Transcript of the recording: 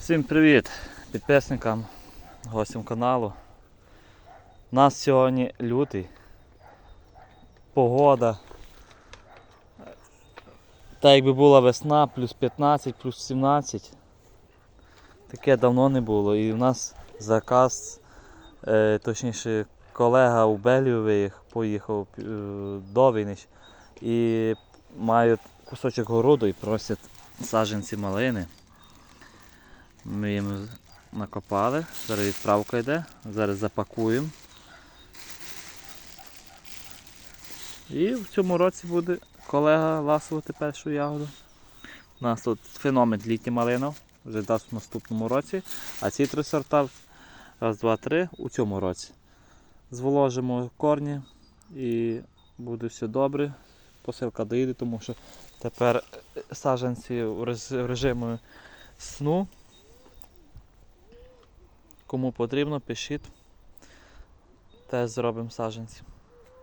Всім привіт підписникам, гостям каналу. У нас сьогодні лютий. Погода. Та якби була весна, плюс 15, плюс 17. Таке давно не було. І в нас заказ, е, точніше, колега у Белію поїхав е, до Віннич і мають кусочок городу і просять саджанці малини. Ми їм накопали, зараз відправка йде, зараз запакуємо. І в цьому році буде колега ласувати першу ягоду. У нас тут феномен літній малинов, вже дасть в наступному році, а ці три сорта раз, два, три у цьому році. Зволожимо корні і буде все добре. Посилка доїде, тому що тепер саджанці в режимі сну. Кому потрібно, пишіть. Теж зробимо саджанці.